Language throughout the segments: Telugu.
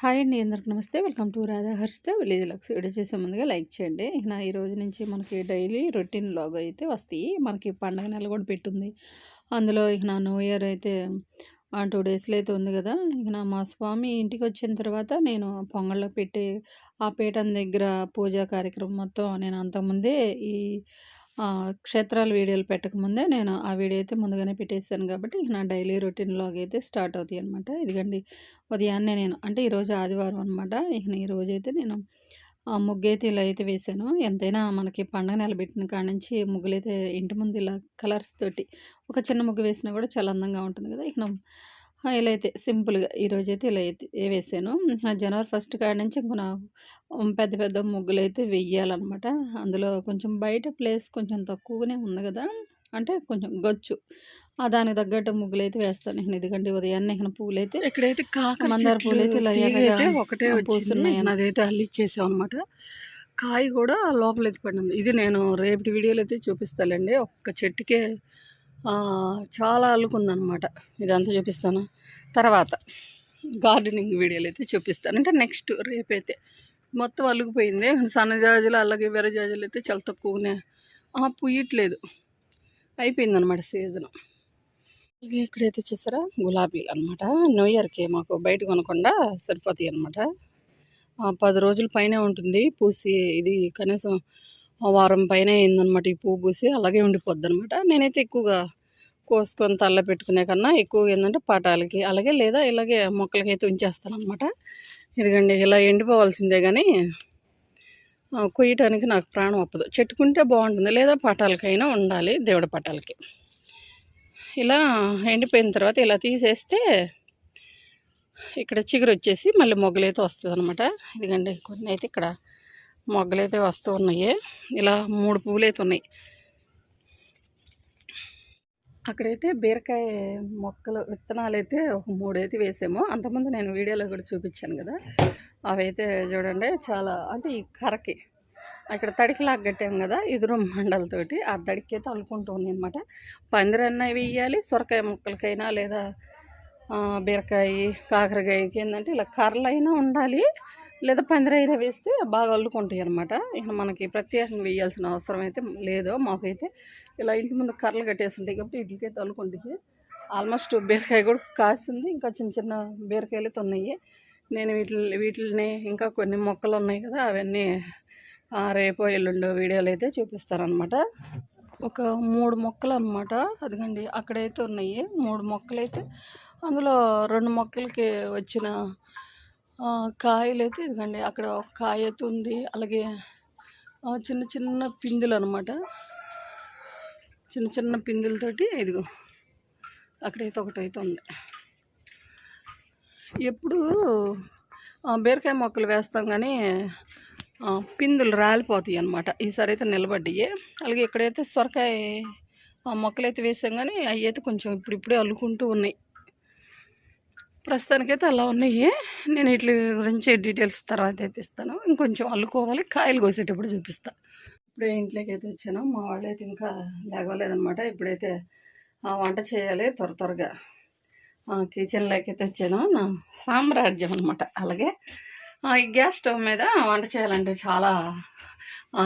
హాయ్ అండి అందరికి నమస్తే. Welcome to Radha Harshitha village looks. Video చేసే ముందుగా లైక్ చేయండి. ఇక నా ఈ రోజు నుంచి మనకి డైలీ రొటీన్ లాగ్ అయితే వస్తాయి. మనకి పండగ నెల కూడా పెట్టుంది. అందులో ఇక నా న్యూ ఇయర్ అయితే టూ డేస్లో అయితే ఉంది కదా. ఇక నా మా స్వామి ఇంటికి వచ్చిన తర్వాత నేను పొంగల్లో పెట్టి ఆ పీఠం దగ్గర పూజా కార్యక్రమం మొత్తం నేను అంతకుముందే ఈ క్షేత్రాల వీడియోలు పెట్టకముందే నేను ఆ వీడియో అయితే ముందుగానే పెట్టేసాను కాబట్టి ఇక నా డైలీ రొటీన్ లాగ్ అయితే స్టార్ట్ అవుతాయనమాట. ఇదిగండి ఉదయాన్నే నేను అంటే ఈరోజు ఆదివారం అనమాట. ఇక ఈరోజైతే నేను ఆ ముగ్గైతే ఇలా అయితే వేసాను ఎంతైనా మనకి పండగ నిలబెట్టిన పెట్టిన కాడ నుంచి ముగ్గులైతే ఇంటి ముందు ఇలా కలర్స్ తోటి ఒక చిన్న ముగ్గు వేసినా కూడా చాలా అందంగా ఉంటుంది కదా! ఇక ఇలా అయితే సింపుల్‌గా ఈరోజైతే ఇలా అయితే వేసాను. జనవరి ఫస్ట్ కాడ నుంచి ఇంక నా పెద్ద పెద్ద ముగ్గులైతే వెయ్యాలనమాట. అందులో కొంచెం బయట ప్లేస్ కొంచెం తక్కువగానే ఉంది గదా! అంటే కొంచెం గచ్చు. ఆ దానికి తగ్గట్టు ముగ్గులైతే వేస్తాను. ఇక ఇదిగోండి ఉదయాన్నే ఇక పూలైతే ఇక్కడైతే కాకర మందార చెట్లు పూలైతే ఇలా ఒకటే. పూస్తున్నాయి. నాదైతే అల్లిచ్చేసామనమాట. కాయ కూడా లోపల ఎత్తిపడింది. ఇది నేను రేపటి వీడియోలో అయితే చూపిస్తాలేండి. ఒక్క చెట్టుకే చాలా అల్లుకుందనమాట. ఇదంతా చూపిస్తాను. తర్వాత గార్డెనింగ్ వీడియోలు అయితే చూపిస్తాను. అంటే నెక్స్ట్ రేపైతే మొత్తం అల్లుకుపోయింది. సన్నజాజులు అలాగే విరజాజులు అయితే చాలా తక్కువనే పుయ్యట్లేదు. అయిపోయిందనమాట సీజన్ అలాగే ఇక్కడైతే చూసారా గులాబీలు అనమాట. న్యూ ఇయర్‌కి మాకు బయట కొనకుండా సరిపోతాయి అనమాట. పది రోజుల పైనే ఉంటుంది పూసి. ఇది కనీసం వారం పైన అయిందనమాట ఈ పువ్వు పూసి. అలాగే ఉండిపోద్ది అనమాట నేనైతే ఎక్కువగా కోసుకొని తల్ల పెట్టుకునే కన్నా ఎక్కువగా ఏంటంటే పటాలకి అలాగే లేదా ఇలాగే మొక్కలకైతే ఉంచేస్తాననమాట. ఇదిగోండి ఇలా ఎండిపోవాల్సిందే కానీ కొయ్యటానికి నాకు ప్రాణం ఒప్పదు. చెట్టుకుంటే బాగుంటుంది లేదా పటాలకైనా ఉండాలి దేవుడి పటాలకి. ఇలా ఎండిపోయిన తర్వాత ఇలా తీసేస్తే ఇక్కడ చిగురు వచ్చేసి మళ్ళీ మొగ్గలైతే వస్తుందనమాట ఇదిగండి కొన్ని అయితే ఇక్కడ మొగ్గలైతే వస్తూ ఉన్నాయి. ఇలా మూడు పువ్వులు అయితే ఉన్నాయి. అక్కడైతే బీరకాయ మొక్కలు విత్తనాలైతే ఒక 3 అయితే వేసాము. అంతకుముందు నేను వీడియోలో కూడా చూపించాను కదా! అవైతే చూడండి చాలా అంటే ఈ కర్రకి అక్కడ తడికిలాగా కట్టాము కదా! ఇదురు మండలతోటి ఆ తడికైతే అల్లుకుంటూ అనమాట పందిరన్నవి వేయాలి సొరకాయ మొక్కలకైనా లేదా బీరకాయ, కాకరకాయకి ఏంటంటే ఇలా కర్రలైనా ఉండాలి. లేదా పందిరైనా వేస్తే బాగా అల్లుకుంటాయన్నమాట. ఇక మనకి ప్రత్యేకంగా వేయాల్సిన అవసరం అయితే లేదు. మాకైతే ఇలా ఇంటి ముందు కర్రలు కట్టేసుంటాయి కాబట్టి వీటికైతే అల్లుకుంటాయి. ఆల్మోస్ట్ బీరకాయ కూడా కాసింది. ఇంకా చిన్న చిన్న బీరకాయలైతే ఉన్నాయి. నేను వీటి వీటిల్ని ఇంకా కొన్ని మొక్కలు ఉన్నాయి కదా! అవన్నీ రేపో ఎల్లుండో వీడియోలు అయితే చూపిస్తారనమాట ఒక మూడు మొక్కలు అనమాట అదిగండి అక్కడైతే ఉన్నాయి. మూడు మొక్కలైతే అందులో రెండు మొక్కలకి వచ్చిన కాయలు కాయలైతే ఇదిగోండి అక్కడ ఒక కాయ అయితే ఉంది. అలాగే చిన్న చిన్న పిందులు అనమాట చిన్న చిన్న పిందులతోటి ఇదిగో అక్కడైతే ఒకటైతే ఉంది. ఎప్పుడూ బీరకాయ మొక్కలు వేస్తాం కానీ పిందులు రాలిపోతాయి అన్నమాట ఈసారి అయితే నిలబడ్డాయి. అలాగే ఇక్కడైతే సొరకాయ మొక్కలు మొక్కలైతే వేసాం కానీ అవి అయితే కొంచెం ఇప్పుడిప్పుడే అల్లుకుంటూ ఉన్నాయి. ప్రస్తుతానికైతే అలా ఉన్నాయి. నేను వీటి గురించి డీటెయిల్స్ తర్వాత అయితే ఇస్తాను. ఇంకొంచెం అల్లుకోవాలి. కాయలు కోసేటప్పుడు చూపిస్తా. ఇప్పుడే అయితే వచ్చాను. మా వాళ్ళైతే ఇంకా లేవలేదనమాట ఇప్పుడైతే వంట చేయాలి త్వర త్వరగా. కిచెన్లోకి అయితే వచ్చాను. నా సామ్రాజ్యం అనమాట. అలాగే ఈ గ్యాస్ స్టవ్ మీద వంట చేయాలంటే చాలా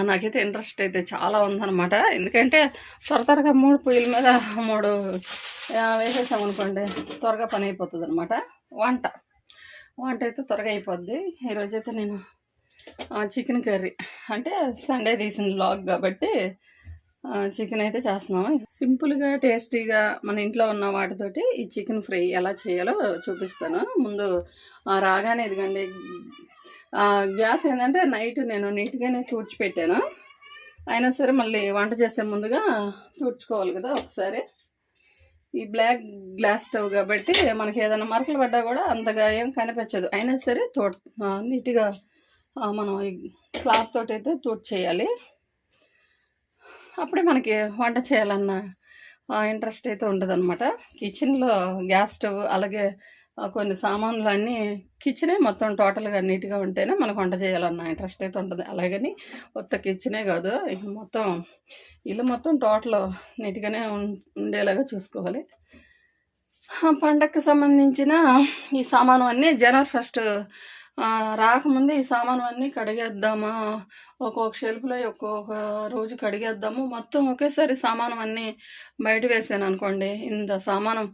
నాకైతే ఇంట్రెస్ట్ అయితే చాలా ఉందనమాట. ఎందుకంటే త్వర త్వరగా మూడు పొయ్యిల మీద మూడు వేసేసాం వేసేసామనుకోండి త్వరగా పని అయిపోతుంది అనమాట వంట. వంట అయితే త్వరగా అయిపోద్ది. ఈరోజైతే నేను చికెన్ కర్రీ అంటే సండే తీసిన బ్లాగ్ కాబట్టి చికెన్ అయితే చేస్తున్నాము. సింపుల్‌గా, టేస్టీగా మన ఇంట్లో ఉన్న వాటితోటి ఈ చికెన్ ఫ్రై ఎలా చేయాలో చూపిస్తాను. ముందు రాగానే ఇదిగోండి గ్యాస్ ఏంటంటే నైట్ నేను నీట్‌గానే తూడ్చిపెట్టాను అయినా సరే మళ్ళీ వంట చేసే ముందుగా తూడ్చుకోవాలి కదా ఒకసారి. ఈ బ్లాక్ గ్లాస్ స్టవ్ కాబట్టి మనకి ఏదైనా మరకలు పడ్డా కూడా అంతగా ఏం కనిపించదు. అయినా సరే తోట నీట్‌గా మనం ఈ క్లాత్ తోటైతే తుడిచేయాలి. అప్పుడే మనకి వంట చేయాలన్న ఇంట్రెస్ట్ అయితే ఉంటదనమాట. కిచెన్‌లో గ్యాస్ స్టవ్ అలాగే కొన్ని కొన్ని సామాన్లన్నీ కిచెనే మొత్తం టోటల్‌గా నీట్‌గా ఉంటేనే మనకు వంట చేయాలన్న ఇంట్రెస్ట్ అయితే ఉంటుంది అలాగని కొత్త కిచెనే కాదు మొత్తం ఇల్లు మొత్తం టోటల్ నీట్‌గానే ఉం ఉండేలాగా చూసుకోవాలి. ఆ! పండగకి సంబంధించిన ఈ సామాను అన్నీ జనవరి ఫస్ట్ రాకముందే ఈ సామాను అన్నీ కడిగేద్దామా ఒక్కొక్క షెల్ఫ్లో ఒక్కొక్క రోజు కడిగేద్దాము మొత్తం ఒకేసారి సామాను అన్నీ బయట వేసాను అనుకోండి ఇంత సామానం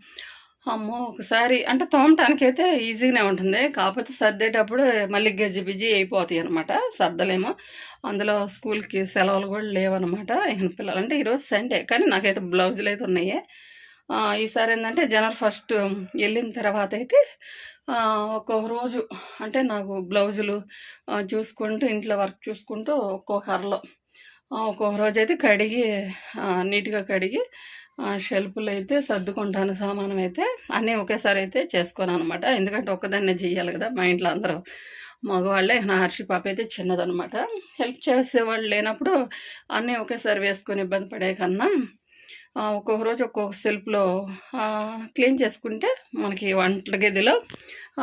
అమ్మో ఒకసారి అంటే తోమటానికి అయితే ఈజీగానే ఉంటుంది. కాకపోతే సర్దేటప్పుడు మళ్ళీ గజ్జి బిజ్జి అయిపోతాయి అనమాట సర్దలేమో. అందులో స్కూల్కి సెలవులు కూడా లేవన్నమాట. ఇక పిల్లలు అంటే ఈరోజు సండే. కానీ నాకైతే బ్లౌజులు అయితే ఉన్నాయి. ఈసారి ఏంటంటే జనవరి ఫస్ట్ వెళ్ళిన తర్వాత అయితే ఆ, ఒక్కొక్క రోజు అంటే నాకు బ్లౌజులు చూసుకుంటూ ఇంట్లో వర్క్ చూసుకుంటూ ఒక్కొక్క అరలో ఒక్కొక్క రోజు అయితే కడిగి నీట్గా కడిగి షెల్ఫ్లు అయితే సర్దుకుంటాను సామానం అయితే అన్నీ ఒకేసారి అయితే చేసుకోను అనమాట ఎందుకంటే ఒక్కదాన్నే చెయ్యాలి కదా మా ఇంట్లో అందరూ మగవాళ్ళే నా హర్షి పాప అయితే చిన్నదనమాట హెల్ప్ చేసేవాళ్ళు లేనప్పుడు అన్నీ ఒకేసారి వేసుకొని ఇబ్బంది పడే కన్నా ఒక్కొక్క రోజు ఒక్కొక్క సెల్ఫ్లో క్లీన్ చేసుకుంటే మనకి వంట గదిలో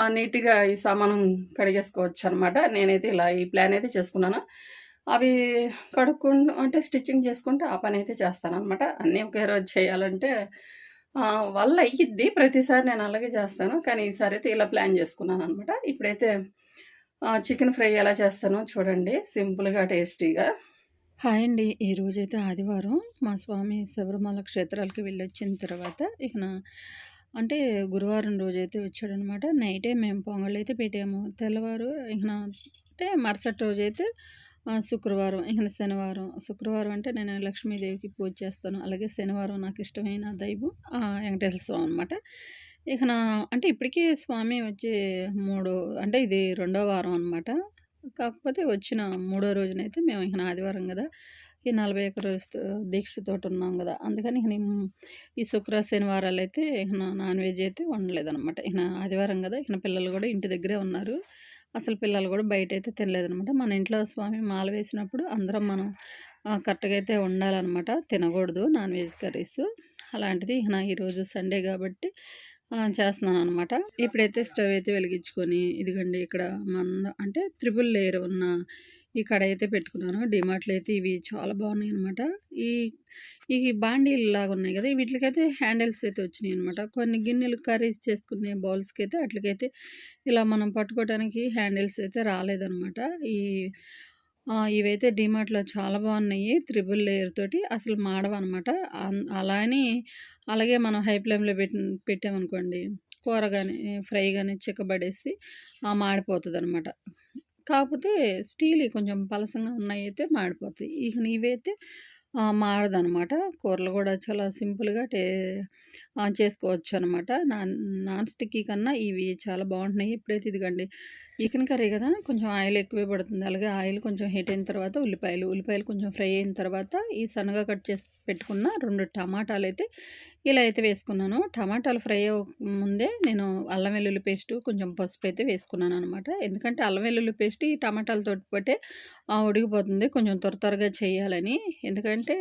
నీట్గా ఈ సామానం కడిగేసుకోవచ్చు అనమాట నేనైతే ఇలా ఈ ప్లాన్ అయితే చేసుకున్నాను. అవి కడుక్కుంటూ అంటే స్టిచ్చింగ్ చేసుకుంటే ఆ పని అయితే చేస్తాను అనమాట అన్నీ ఒకే రోజు చేయాలంటే వల్ల అయ్యిద్ది. ప్రతిసారి నేను అలాగే చేస్తాను. కానీ ఈసారి అయితే ఇలా ప్లాన్ చేసుకున్నాను అనమాట ఇప్పుడైతే చికెన్ ఫ్రై ఎలా చేస్తానో చూడండి. సింపుల్గా టేస్టీగా. హాయ్ అండి. ఈ రోజైతే ఆదివారం మా స్వామి శబరిమల క్షేత్రాలకి వెళ్ళొచ్చిన తర్వాత ఇక నా అంటే గురువారం రోజైతే వచ్చాడనమాట నైటే మేము పొంగళ్ళు అయితే పెట్టాము. తెల్లవారు ఇక నా అంటే మరుసటి రోజైతే శుక్రవారం ఇక శనివారం. శుక్రవారం అంటే నేను లక్ష్మీదేవికి పూజ చేస్తాను. అలాగే శనివారం నాకు ఇష్టమైన దైవం ఆ, వెంకటేశ్వర స్వామి అనమాట ఇక నా అంటే ఇప్పటికీ స్వామి వచ్చి మూడు అంటే ఇది రెండో వారం అనమాట కాకపోతే వచ్చిన మూడో రోజునైతే మేము ఇక ఆదివారం కదా ఈ నలభై ఒక్క రోజు దీక్షతో ఉన్నాం కదా. అందుకని ఇక నేను ఈ శుక్ర శనివారాలు అయితే ఇక నాన్ వెజ్ అయితే వండలేదన్నమాట. ఇక ఆదివారం కదా ఇక పిల్లలు కూడా ఇంటి దగ్గరే ఉన్నారు. అసలు పిల్లలు కూడా బయట అయితే తినలేదనమాట. మన ఇంట్లో స్వామి మాల వేసినప్పుడు అందరం మనం కరెక్ట్గా అయితే ఉండాలన్నమాట తినకూడదు నాన్ వెజ్ కర్రీస్. అలాంటిది నా ఈరోజు సండే కాబట్టి చేస్తున్నాను అనమాట ఇప్పుడైతే స్టవ్ అయితే వెలిగించుకొని ఇదిగండి ఇక్కడ మంద అంటే త్రిబుల్ లేయర్ ఉన్న ఈ కడాయి అయితే పెట్టుకున్నాను. డిమార్ట్లో అయితే ఇవి చాలా బాగున్నాయి అనమాట ఈ ఈ బాండీలు లాగా ఉన్నాయి కదా వీటికైతే హ్యాండిల్స్ అయితే వచ్చినాయి అనమాట కొన్ని గిన్నెలు కర్రీస్ చేసుకునే బౌల్స్కి అయితే అట్లకైతే ఇలా మనం పట్టుకోవడానికి హ్యాండిల్స్ అయితే రాలేదనమాట ఈ ఇవైతే డిమార్ట్లో చాలా బాగున్నాయి త్రిబుల్ లేయర్ తోటి అసలు మాడవన్నమాట. అన్- అలా అని అలాగే మనం హై ఫ్లేమ్లో పెట్టి పెట్టామనుకోండి కూర కానీ ఫ్రై కానీ చిక్కబడేసి మాడిపోతుంది అనమాట కాకపోతే స్టీల్ కొంచెం పలసంగా ఉన్నాయి అయితే మాడిపోతాయి ఇక ఇవైతే మాడదనమాట కూరలు కూడా చాలా సింపుల్గా టే చేసుకోవచ్చు అనమాట నాన్ నాన్ స్టిక్కీ కన్నా ఇవి చాలా బాగుంటున్నాయి. ఇప్పుడైతే ఇదిగండి చికెన్ కర్రీ కదా కొంచెం ఆయిల్ ఎక్కువే పడుతుంది. అలాగే ఆయిల్ కొంచెం హీట్ అయిన తర్వాత ఉల్లిపాయలు. ఉల్లిపాయలు కొంచెం ఫ్రై అయిన తర్వాత ఈ సన్నగా కట్ చేసి పెట్టుకున్న రెండు టమాటాలు అయితే ఇలా అయితే వేసుకున్నాను. టమాటాలు ఫ్రై అవ్వ ముందే నేను అల్లం వెల్లుల్లి పేస్ట్ కొంచెం పసుపు అయితే వేసుకున్నాను అనమాట ఎందుకంటే అల్లం వెల్లుల్లి పేస్ట్ ఈ టమాటాలతో పట్టే ఉడిగిపోతుంది ఉడికిపోతుంది. కొంచెం త్వర త్వరగా చేయాలని. ఎందుకంటే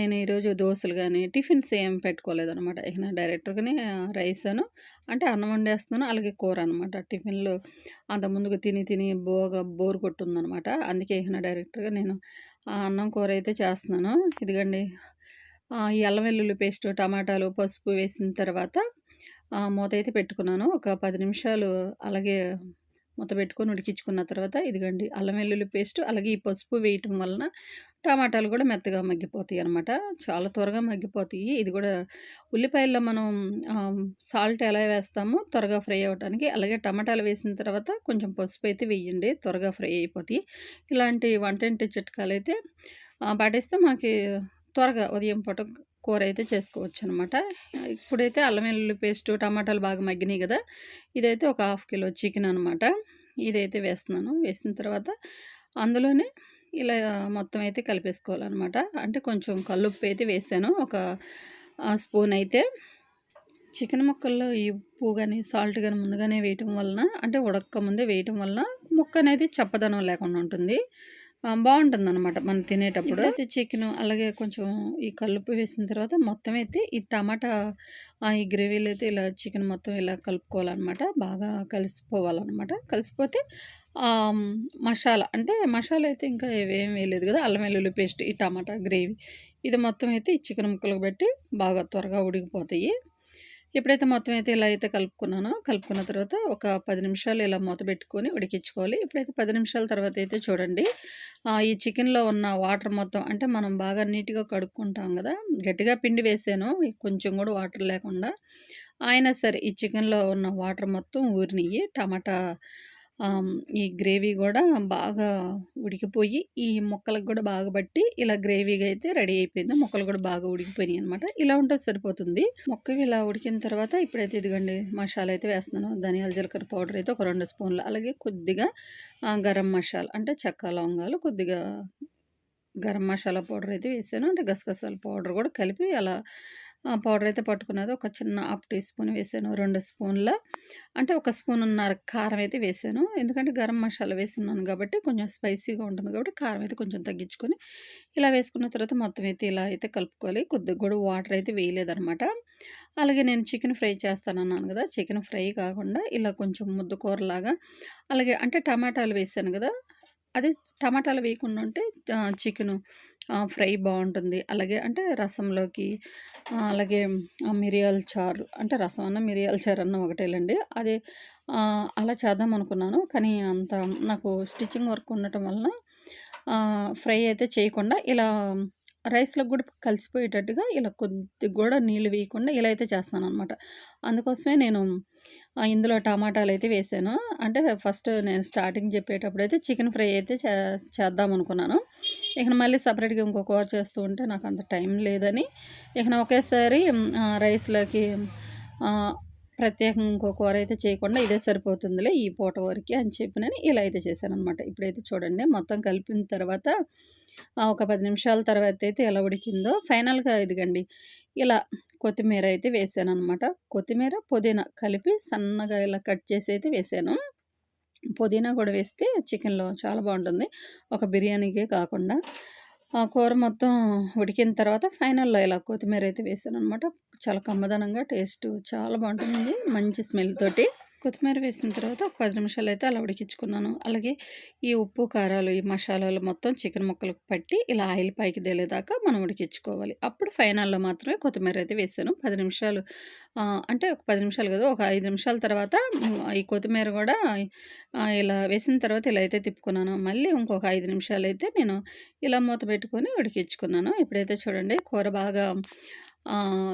నేను ఈరోజు దోశలు కానీ టిఫిన్స్ ఏం పెట్టుకోలేదనమాట ఇక నా డైరెక్ట్గానే రైస్ అను అంటే అన్నం వండేస్తున్నాను అలాగే కూర అనమాట టిఫిన్లు అంత ముందుకు తిని తిని బోగా బోర్ కొట్టుందనమాట అందుకే ఇహన నా డైరెక్ట్గా నేను ఆ అన్నం కూర అయితే చేస్తున్నాను. ఇదిగండి ఈ అల్లం వెల్లుల్లి పేస్ట్ టమాటాలు పసుపు వేసిన తర్వాత ఆ, మూత అయితే పెట్టుకున్నాను. ఒక పది నిమిషాలు అలాగే మూత పెట్టుకొని ఉడికించుకున్న తర్వాత ఇదిగండి అల్లం వెల్లుల్లి పేస్ట్ అలాగే ఈ పసుపు వేయటం వలన టమాటాలు కూడా మెత్తగా మగ్గిపోతాయి అనమాట చాలా త్వరగా మగ్గిపోతాయి. ఇది కూడా ఉల్లిపాయల్లో మనం సాల్ట్ ఎలా వేస్తామో త్వరగా ఫ్రై అవ్వడానికి అలాగే టమాటాలు వేసిన తర్వాత కొంచెం పసుపు అయితే వేయండి త్వరగా ఫ్రై అయిపోతాయి. ఇలాంటి వంటింటి చిట్కాలు అయితే పాటిస్తే మనకి త్వరగా ఉదయం పూట కూర అయితే చేసుకోవచ్చు అనమాట ఇప్పుడైతే అల్లం వెల్లుల్లి పేస్ట్ టమాటాలు బాగా మగ్గినాయి కదా ఇదైతే ఒక హాఫ్ కిలో చికెన్ అనమాట ఇదైతే వేస్తున్నాను. వేసిన తర్వాత అందులోనే ఇలా మొత్తం అయితే కలిపేసుకోవాలన్నమాట. అంటే కొంచెం కల్లుప్పు అయితే వేసాను. ఒక స్పూన్ అయితే చికెన్ ముక్కల్లో ఈ ఉప్పు కానీ సాల్ట్ కానీ ముందుగానే వేయటం వలన అంటే ఉడక్క ముందే వేయటం వలన ముక్క అనేది చప్పదనం లేకుండా ఉంటుంది. బాగుంటుంది అనమాట మనం తినేటప్పుడు. అయితే చికెన్ అలాగే కొంచెం ఈ కలుపు వేసిన తర్వాత మొత్తం అయితే ఈ టమాటా ఈ గ్రేవీలో అయితే ఇలా చికెన్ మొత్తం ఇలా కలుపుకోవాలన్నమాట. బాగా కలిసిపోవాలన్నమాట. కలిసిపోతే మసాలా అంటే మసాలా అయితే ఇంకా ఏం వేయలేదు కదా అల్లం వెల్లుల్లి పేస్ట్ ఈ టమాటా గ్రేవీ. ఇది మొత్తం అయితే ఈ చికెన్ ముక్కలకు పెట్టి బాగా త్వరగా ఉడికిపోతాయి. ఇప్పుడైతే మొత్తం అయితే ఇలా అయితే కలుపుకున్నానో. కలుపుకున్న తర్వాత ఒక పది నిమిషాలు ఇలా మూత పెట్టుకొని ఉడికించుకోవాలి. ఇప్పుడైతే పది నిమిషాల తర్వాత అయితే చూడండి. ఈ చికెన్లో ఉన్న వాటర్ మొత్తం అంటే మనం బాగా నీట్గా కడుక్కుంటాం కదా. గట్టిగా పిండి వేసాను. కొంచెం కూడా వాటర్ లేకుండా. అయినా సరే ఈ చికెన్లో ఉన్న వాటర్ మొత్తం ఊరినియ్యి. టమాటా ఈ గ్రేవీ కూడా బాగా ఉడికిపోయి ఈ ముక్కలకు కూడా బాగా పట్టి ఇలా గ్రేవీగా అయితే రెడీ అయిపోయింది. ముక్కలు కూడా బాగా ఉడికిపోయినాయి అనమాట ఇలా ఉంటే సరిపోతుంది. మొక్క ఇలా ఉడికిన తర్వాత ఇప్పుడైతే ఇదిగోండి మసాలా అయితే వేస్తున్నాను. ధనియాల జీలకర్ర పౌడర్ అయితే ఒక రెండు స్పూన్లు అలాగే కొద్దిగా గరం మసాలా అంటే చెక్క లవంగాలు కొద్దిగా గరం మసాలా పౌడర్ అయితే వేసాను. అంటే గసగసాల పౌడర్ కూడా కలిపి అలా పౌడర్ అయితే పట్టుకున్నది. ఒక చిన్న హాఫ్ టీ స్పూన్ వేసాను రెండు స్పూన్ల. అంటే ఒక స్పూన్ ఉన్నర కారం అయితే వేసాను. ఎందుకంటే గరం మసాలా వేస్తున్నాను కాబట్టి కొంచెం స్పైసీగా ఉంటుంది కాబట్టి కారం అయితే కొంచెం తగ్గించుకొని ఇలా వేసుకున్న తర్వాత మొత్తం అయితే ఇలా అయితే కలుపుకోవాలి. కొద్దిగా కూడా వాటర్ అయితే వేయలేదనమాట అలాగే నేను చికెన్ ఫ్రై చేస్తానన్నాను కదా చికెన్ ఫ్రై కాకుండా ఇలా కొంచెం ముద్దు కూరలాగా అలాగే అంటే టమాటాలు వేసాను కదా అదే టమాటాలు వేయకుండా ఉంటే చికెను ఫ్రై బాగుంటుంది అలాగే అంటే రసంలోకి అలాగే మిరియాల చారు అంటే రసం అన్న మిరియాల చారు అన్న ఒకటేలండి. అదే అలా చేద్దాం అనుకున్నాను. కానీ అంత నాకు స్టిచ్చింగ్ వర్క్ ఉండటం వలన ఫ్రై అయితే చేయకుండా ఇలా రైస్‌లోకి కూడా కలిసిపోయేటట్టుగా ఇలా కొద్దిగా కూడా నీళ్ళు వేయకుండా ఇలా అయితే చేస్తాను అనమాట అందుకోసమే నేను ఇందులో టమాటాలు అయితే వేసాను. అంటే ఫస్ట్ నేను స్టార్టింగ్ చెప్పేటప్పుడు అయితే చికెన్ ఫ్రై అయితే చే చేద్దాం అనుకున్నాను. ఇక మళ్ళీ సపరేట్గా ఇంకో కూర చేస్తూ ఉంటే నాకు అంత టైం లేదని. ఇక ఒకేసారి రైస్లోకి ప్రత్యేకంగా ఇంకో కూర అయితే చేయకుండా ఇదే సరిపోతుందిలే ఈ పూట వరకు అని చెప్పినని ఇలా అయితే చేశాను అనమాట ఇప్పుడైతే చూడండి మొత్తం కలిపిన తర్వాత ఒక పది నిమిషాల తర్వాత అయితే ఎలా ఉడికిందో ఫైనల్గా ఇదిగండి. ఇలా కొత్తిమీర అయితే వేసాను అనమాట కొత్తిమీర పుదీనా కలిపి సన్నగా ఇలా కట్ చేసి అయితే వేసాను. పుదీనా కూడా వేస్తే చికెన్లో చాలా బాగుంటుంది. ఒక బిర్యానీకే కాకుండా. ఆ కూర మొత్తం ఉడికిన తర్వాత ఫైనల్లో ఇలా కొత్తిమీర అయితే వేసాను అనమాట చాలా కమ్మదనంగా టేస్ట్ చాలా బాగుంటుంది. మంచి స్మెల్ తోటి. కొత్తిమీర వేసిన తర్వాత ఒక పది నిమిషాలు అయితే అలా ఉడికించుకున్నాను. అలాగే ఈ ఉప్పు కారాలు ఈ మసాలాలు మొత్తం చికెన్ ముక్కలకు పట్టి ఇలా ఆయిల్ పైకి తేలేదాకా మనం ఉడికించుకోవాలి. అప్పుడు ఫైనల్లో మాత్రమే కొత్తిమీర అయితే వేసాను. పది నిమిషాలు అంటే ఒక పది నిమిషాలు కదా ఒక ఐదు నిమిషాల తర్వాత ఈ కొత్తిమీర కూడా ఇలా వేసిన తర్వాత ఇలా అయితే తిప్పుకున్నాను. మళ్ళీ ఇంకొక ఐదు నిమిషాలు అయితే నేను ఇలా మూత పెట్టుకొని ఉడికించుకున్నాను. ఇప్పుడైతే చూడండి కూర బాగా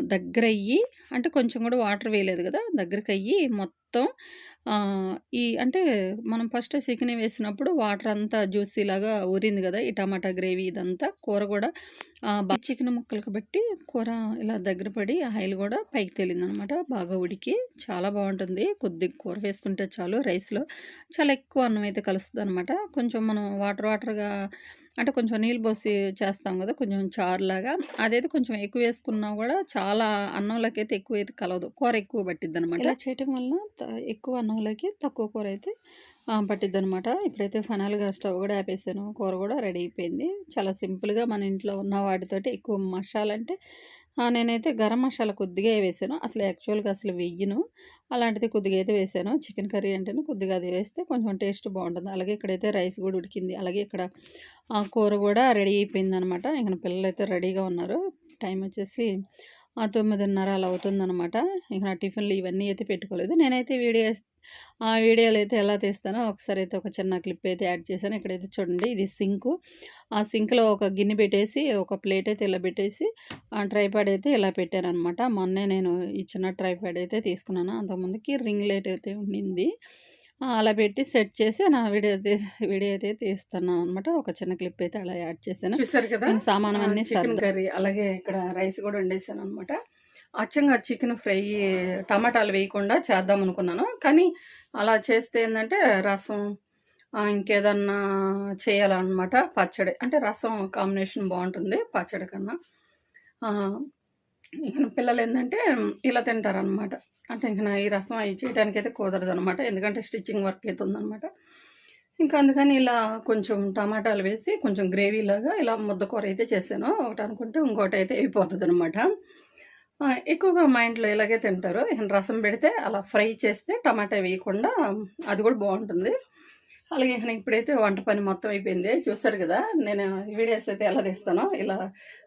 దగ్గర అయ్యి అంటే కొంచెం కూడా వాటర్ వేయలేదు కదా దగ్గరకు అయ్యి మొత్తం ఈ అంటే మనం ఫస్ట్ చికెన్ వేసినప్పుడు వాటర్ అంతా జ్యూసీ లాగా ఊరింది కదా ఈ టమాటా గ్రేవీ ఇదంతా కూర కూడా చికెన్ ముక్కలకు బట్టి కూర ఇలా దగ్గర పడి ఆయిల్ కూడా పైకి తేలిందనమాట బాగా ఉడికి చాలా బాగుంటుంది కొద్దిగా కూర వేసుకుంటే చాలు రైస్లో చాలా ఎక్కువ అన్నం అయితే కలుస్తుంది అనమాట కొంచెం మనం వాటర్ వాటర్గా అంటే కొంచెం నీళ్ళు పోసి చేస్తాం కదా కొంచెం చారులాగా అదైతే కొంచెం ఎక్కువ వేసుకున్నా కూడా చాలా అన్నంలోకి అయితే ఎక్కువ అయితే కలవదు. కూర ఎక్కువ పట్టిద్ది అనమాట ఇలా చేయటం వల్ల ఎక్కువ అన్నంలోకి తక్కువ కూర అయితే పట్టిద్ది అనమాట ఇప్పుడైతే ఫైనల్గా స్టవ్ కూడా ఆపేసాను. కూర కూడా రెడీ అయిపోయింది. చాలా సింపుల్గా మన ఇంట్లో ఉన్న వాటితోటి ఎక్కువ మసాలంటే నేనైతే గరం మసాలా కొద్దిగా వేసాను. అసలు యాక్చువల్గా అసలు వెయ్యను. అలాంటిది కొద్దిగా అయితే వేసాను. చికెన్ కర్రీ అంటేనే కొద్దిగా అది వేస్తే కొంచెం టేస్ట్ బాగుంటుంది. అలాగే ఇక్కడైతే రైస్ కూడా ఉడికింది. అలాగే ఇక్కడ ఆ కూర కూడా రెడీ అయిపోయింది అనమాట ఇంకా పిల్లలు అయితే రెడీగా ఉన్నారు. టైం వచ్చేసి తొమ్మిదిన్నర అలా అవుతుందనమాట ఇక నా టిఫిన్లు ఇవన్నీ అయితే పెట్టుకోలేదు. నేనైతే వీడియో ఆ వీడియోలు అయితే ఎలా తీస్తానో ఒకసారి అయితే ఒక చిన్న క్లిప్ అయితే యాడ్ చేశాను. ఇక్కడైతే చూడండి ఇది సింకు. ఆ సింక్లో ఒక గిన్నె పెట్టేసి ఒక ప్లేట్ అయితే ఇలా పెట్టేసి ఆ ట్రైపాడ్ అయితే ఇలా పెట్టాను అనమాట మొన్నే నేను ఈ చిన్న ట్రైపాడ్ అయితే తీసుకున్నాను. అంతకుముందుకి రింగ్ లైట్ అయితే ఉండింది. అలా పెట్టి సెట్ చేసి నా వీడియో వీడియో అయితే తీస్తున్నాను అనమాట ఒక చిన్న క్లిప్ అయితే అలా యాడ్ చేశాను. చూసారు కదా? సామాను అన్నీ చికెన్ కర్రీ అలాగే ఇక్కడ రైస్ కూడా వండేసాను అనమాట అచ్చంగా చికెన్ ఫ్రై టమాటాలు వేయకుండా చేద్దాం అనుకున్నాను. కానీ అలా చేస్తే ఏంటంటే రసం ఇంకేదన్నా చేయాలన్నమాట. పచ్చడి అంటే రసం కాంబినేషన్ బాగుంటుంది పచ్చడి కన్నా. పిల్లలు ఏంటంటే ఇలా తింటారనమాట అంటే ఇంక నా ఈ రసం అవి చేయడానికి అయితే కుదరదు అనమాట ఎందుకంటే స్టిచ్చింగ్ వర్క్ అయితే ఉందనమాట ఇంకా అందుకని ఇలా కొంచెం టమాటాలు వేసి కొంచెం గ్రేవీ లాగా ఇలా ముద్దకూర అయితే చేశాను. ఒకటి అనుకుంటే ఇంకోటి అయితే అయిపోతుంది అనమాట ఎక్కువగా మా ఇంట్లో ఇలాగే తింటారు రసం పెడితే అలా ఫ్రై చేస్తే టమాటా వేయకుండా అది కూడా బాగుంటుంది. అలాగే ఇక ఇప్పుడైతే వంట పని మొత్తం అయిపోయింది. చూస్తారు కదా నేను వీడియోస్ అయితే ఎలా తీస్తానో ఇలా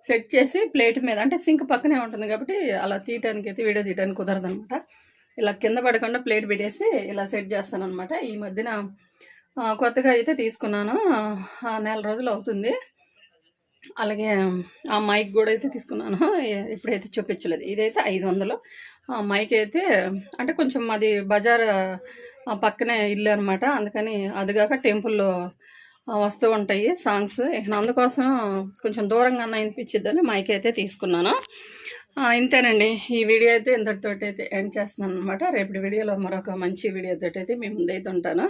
సెట్ చేసి ప్లేట్ మీద అంటే సింక్ పక్కనే ఉంటుంది కాబట్టి అలా తీయటానికి అయితే వీడియో తీయడానికి కుదరదు అనమాట ఇలా కింద పడకుండా ప్లేట్ పెట్టేసి ఇలా సెట్ చేస్తాను అనమాట ఈ మధ్యన కొత్తగా అయితే తీసుకున్నాను. ఆ, నెల రోజులు అవుతుంది. అలాగే ఆ మైక్ కూడా అయితే తీసుకున్నాను. ఇప్పుడైతే చూపించలేదు. ఇదైతే ఐదు వందలు. మైక్ అయితే అంటే కొంచెం మాది బజార్ పక్కనే ఇల్లు అనమాట అందుకని అదిగాక టెంపుల్లో వస్తూ ఉంటాయి సాంగ్స్ అందుకోసం కొంచెం దూరంగా అన్న వినిపించిద్దని మైక్ అయితే తీసుకున్నాను. ఇంతేనండి. ఈ వీడియో అయితే ఇంతటితోటి అయితే ఎండ్ చేస్తున్నాను అనమాట రేపటి వీడియోలో మరొక మంచి వీడియోతో అయితే మీ ముందైతే ఉంటాను.